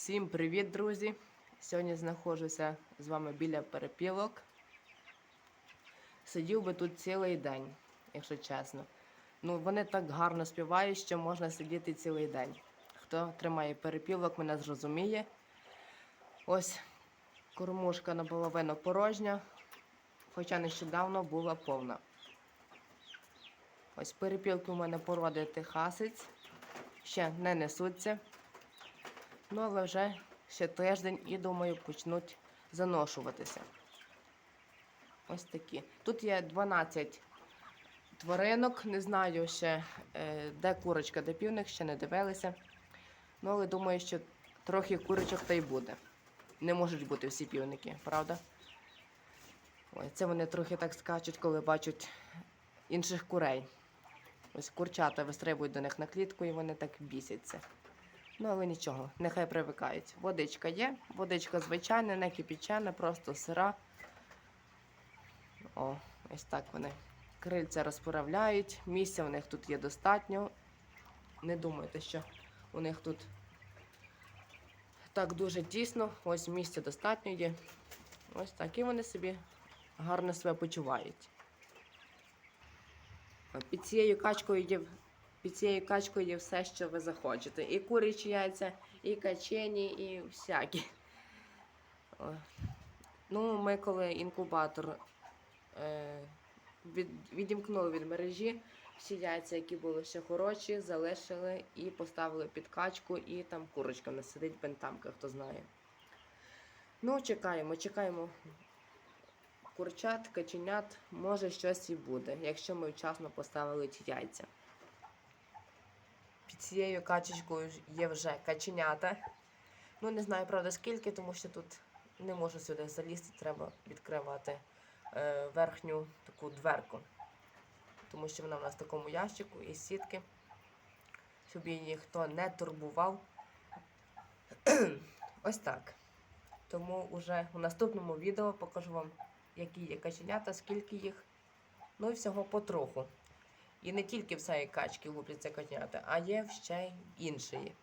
Всім привіт, друзі! Сьогодні знаходжуся з вами біля перепілок. Сидів би тут цілий день, якщо чесно. Ну, вони так гарно співають, що можна сидіти цілий день. Хто тримає перепілок, мене зрозуміє. Ось кормушка наполовину порожня, хоча нещодавно була повна. Ось перепілки у мене породи Техасець. Ще не несуться. Ну, але вже ще тиждень і думаю, почнуть заношуватися. Ось такі. Тут є 12 тваринок. Не знаю ще, е, де курочка, де півник, ще не дивилися. Ну, але думаю, що трохи курочок та й буде. Не можуть бути всі півники, правда? Ой, це вони трохи так скачуть, коли бачать інших курей. Ось курчата вистрибують до них на клітку і вони так бісяться. Ну, але нічого, нехай привикають. Водичка є, водичка звичайна, не кипячена, просто сира. О, ось так вони. Крильця розправляють, місця у них тут є достатньо. Не думайте, що у них тут так дуже тісно. Ось місця достатньо є. Ось так. І вони собі гарно себе почувають. Під цією качкою є під цією качкою є все, що ви захочете. І курячі яйця, і качені, і всякі. Ну, ми коли інкубатор е, від, відімкнули від мережі, всі яйця, які були ще хороші, залишили і поставили під качку, і там курочка не сидить в бентамках, хто знає. Ну, чекаємо, чекаємо курчат, каченят, може щось і буде, якщо ми вчасно поставили ті яйця. Цією качечкою є вже каченята. Ну, не знаю, правда, скільки, тому що тут не можу сюди залізти, треба відкривати е, верхню таку дверку. Тому що вона в нас в такому ящику із сітки, щоб її ніхто не турбував. Ось так. Тому вже у наступному відео покажу вам, які є каченята, скільки їх. Ну і всього потроху. І не тільки в цієї качки лупляться каченята, а є ще й іншої.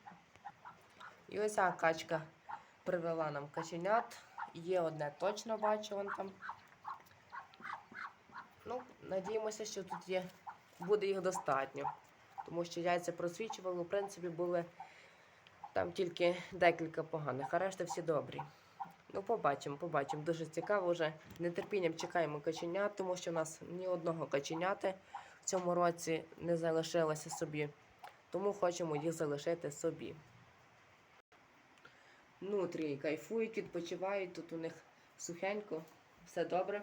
І ось ця качка привела нам каченят. Є одне точно бачу, вон там. Ну, надіємося, що тут є, буде їх достатньо. Тому що яйця просвічували, в принципі, були там тільки декілька поганих, а решта всі добрі. Ну, побачимо, побачимо. Дуже цікаво вже. Нетерпінням чекаємо каченят, тому що в нас ні одного каченяти цьому році не залишилося собі. Тому хочемо їх залишити собі. Нутрії кайфують, відпочивають, тут у них сухенько, все добре.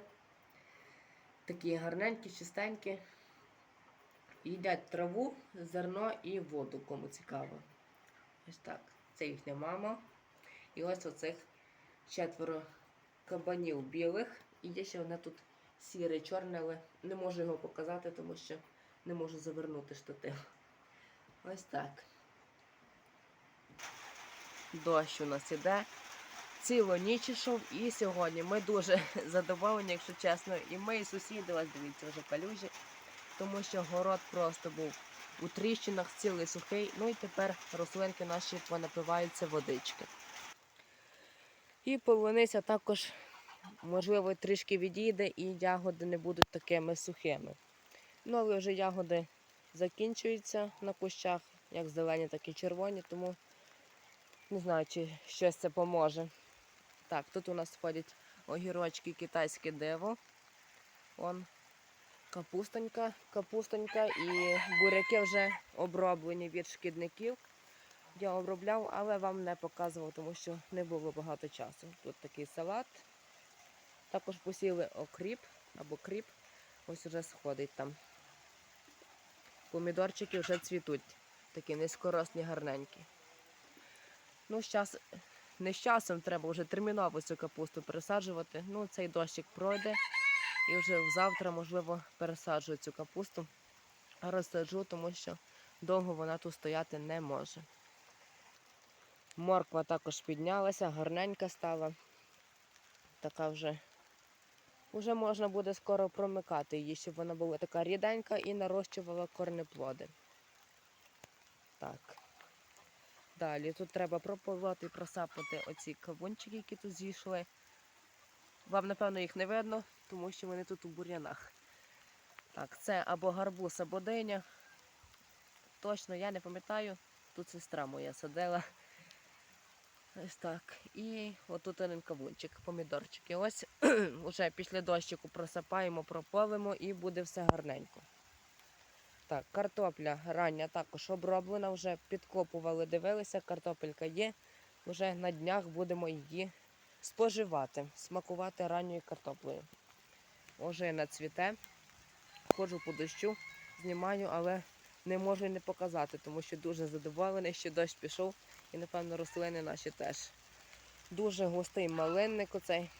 Такі гарненькі, чистенькі. Їдять траву, зерно і воду, кому цікаво. Ось так. Це їхня мама. І ось оцих четверо кабанів білих. І є ще одне тут сіре, чорне, але не можу його показати, тому що не можу завернути штатив. Ось так. Дощ у нас іде. Цілу ніч ішов і сьогодні ми дуже задоволені, якщо чесно. І ми, і сусіди, ось дивіться, вже калюжі, тому що город просто був у тріщинах, цілий сухий. Ну і тепер рослинки наші понапиваються водички. І полуниця також, можливо, трішки відійде, і ягоди не будуть такими сухими. Ну, але вже ягоди закінчуються на кущах, як зелені, так і червоні, тому не знаю, чи щось це поможе. Так, тут у нас ходять огірочки китайське диво. Вон капустонька, капустонька і буряки вже оброблені від шкідників. Я обробляв, але вам не показував, тому що не було багато часу. Тут такий салат. Також посіли окріп або кріп. Ось уже сходить там. Помідорчики вже цвітуть. Такі низькоросні, гарненькі. Ну, з час, не з часом треба вже терміново цю капусту пересаджувати. Ну, цей дощик пройде. І вже завтра, можливо, пересаджую цю капусту. Розсаджу, тому що довго вона тут стояти не може. Морква також піднялася, гарненька стала. Така вже. Уже можна буде скоро промикати її, щоб вона була така ріденька і нарощувала корнеплоди. Так. Далі тут треба прополоти і просапати оці кавунчики, які тут зійшли. Вам, напевно, їх не видно, тому що вони тут у бур'янах. Так, це або гарбуз, або диня. Точно я не пам'ятаю. Тут сестра моя садила. Ось так. І отут один кавунчик, помідорчики. Ось вже після дощику просапаємо, прополимо і буде все гарненько. Так, картопля рання також оброблена, вже підкопували, дивилися, картопелька є. Вже на днях будемо її споживати, смакувати ранньою картоплею. Ожина цвіте, ходжу по дощу, знімаю, але не можу й не показати, тому що дуже задоволений, що дощ пішов і, напевно, рослини наші теж. Дуже густий малинник оцей.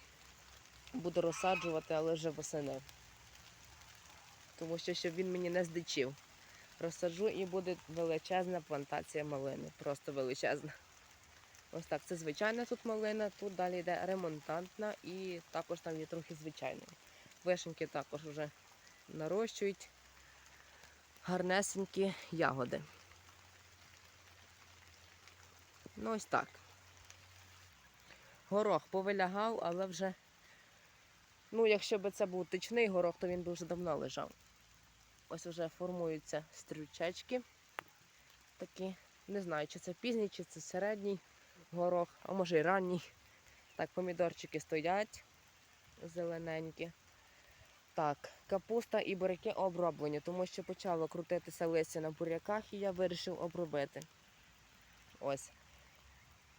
Буду розсаджувати, але вже восени. Тому що щоб він мені не здичив. Розсаджу і буде величезна плантація малини. Просто величезна. Ось так, це звичайна тут малина, тут далі йде ремонтантна і також там є трохи звичайної. Вишеньки також вже нарощують гарнесенькі ягоди. Ну ось так. Горох повилягав, але вже, ну, якщо б це був тичний горох, то він би вже давно лежав. Ось вже формуються стрючечки. Такі, не знаю, чи це пізній, чи це середній горох, а може й ранній. Так, помідорчики стоять зелененькі. Так, капуста і буряки оброблені, тому що почало крутитися листя на буряках і я вирішив обробити. Ось.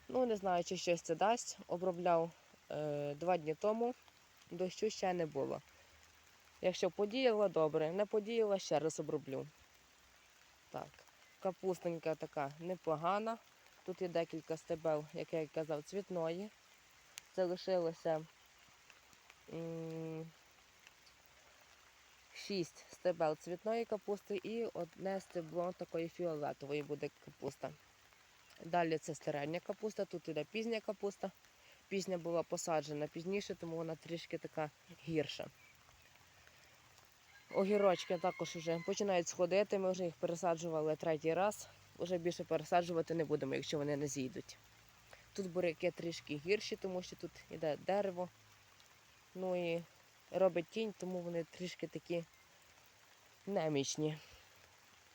Ну, не знаю, чи щось це дасть. Обробляв е, два дні тому, дощу ще не було. Якщо подіяла, добре, не подіяла, ще раз оброблю. Так, капустенька така непогана. Тут є декілька стебел, як я казав, цвітної. Залишилося м, шість стебел цвітної капусти і одне стебло такої фіолетової буде капуста. Далі це середня капуста, тут іде пізня капуста. Пізня була посаджена пізніше, тому вона трішки така гірша. Огірочки також вже починають сходити, ми вже їх пересаджували третій раз. Вже більше пересаджувати не будемо, якщо вони не зійдуть. Тут буряки трішки гірші, тому що тут іде дерево. Ну і робить тінь, тому вони трішки такі немічні.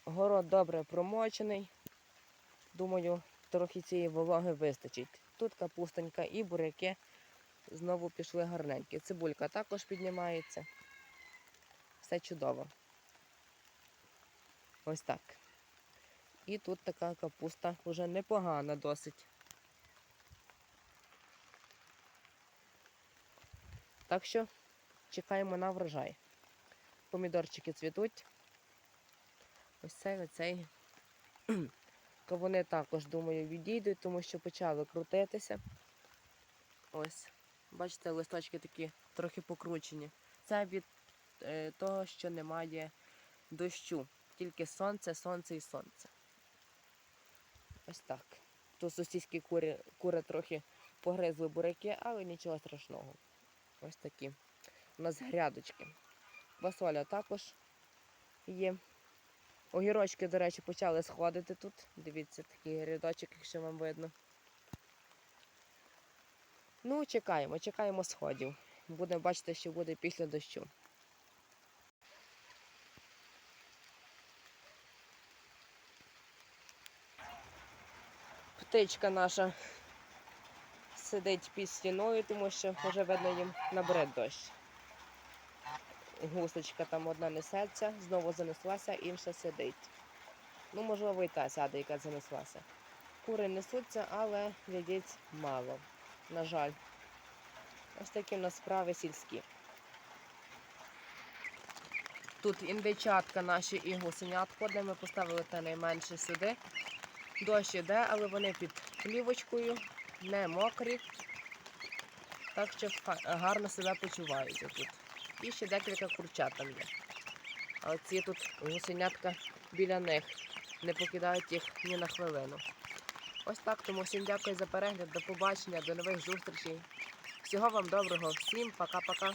Город добре промочений. Думаю, трохи цієї вологи вистачить. Тут капустонька і буряки знову пішли гарненькі. Цибулька також піднімається. Все чудово. Ось так. І тут така капуста вже непогана досить. Так що чекаємо на врожай. Помідорчики цвітуть. Ось цей оцей. Кавуни також, думаю, відійдуть, тому що почали крутитися. Ось. Бачите, листочки такі трохи покручені. Це від е, того, що немає дощу. Тільки сонце, сонце і сонце. Ось так. Тут сусідські кури, кури трохи погризли буряки, але нічого страшного. Ось такі. У нас грядочки. Басоля також є. Огірочки, до речі, почали сходити тут. Дивіться, такий рядочок, якщо вам видно. Ну, чекаємо, чекаємо сходів. Будемо бачити, що буде після дощу. Птичка наша сидить під стіною, тому що вже видно їм набере дощ. Гусочка там одна несеться, знову занеслася, інша сидить. Ну, можливо, і та сяде, яка занеслася. Кури несуться, але яєць мало. На жаль. Ось такі в нас справи сільські. Тут індичатка наші і гусенятко, де ми поставили те найменше сюди. Дощ іде, але вони під плівочкою, не мокрі. Так що гарно себе почувають тут. І ще декілька там є. А оці тут гусенятка біля них. Не покидають їх ні на хвилину. Ось так, тому всім дякую за перегляд, до побачення, до нових зустрічей. Всього вам доброго, всім пока-пока.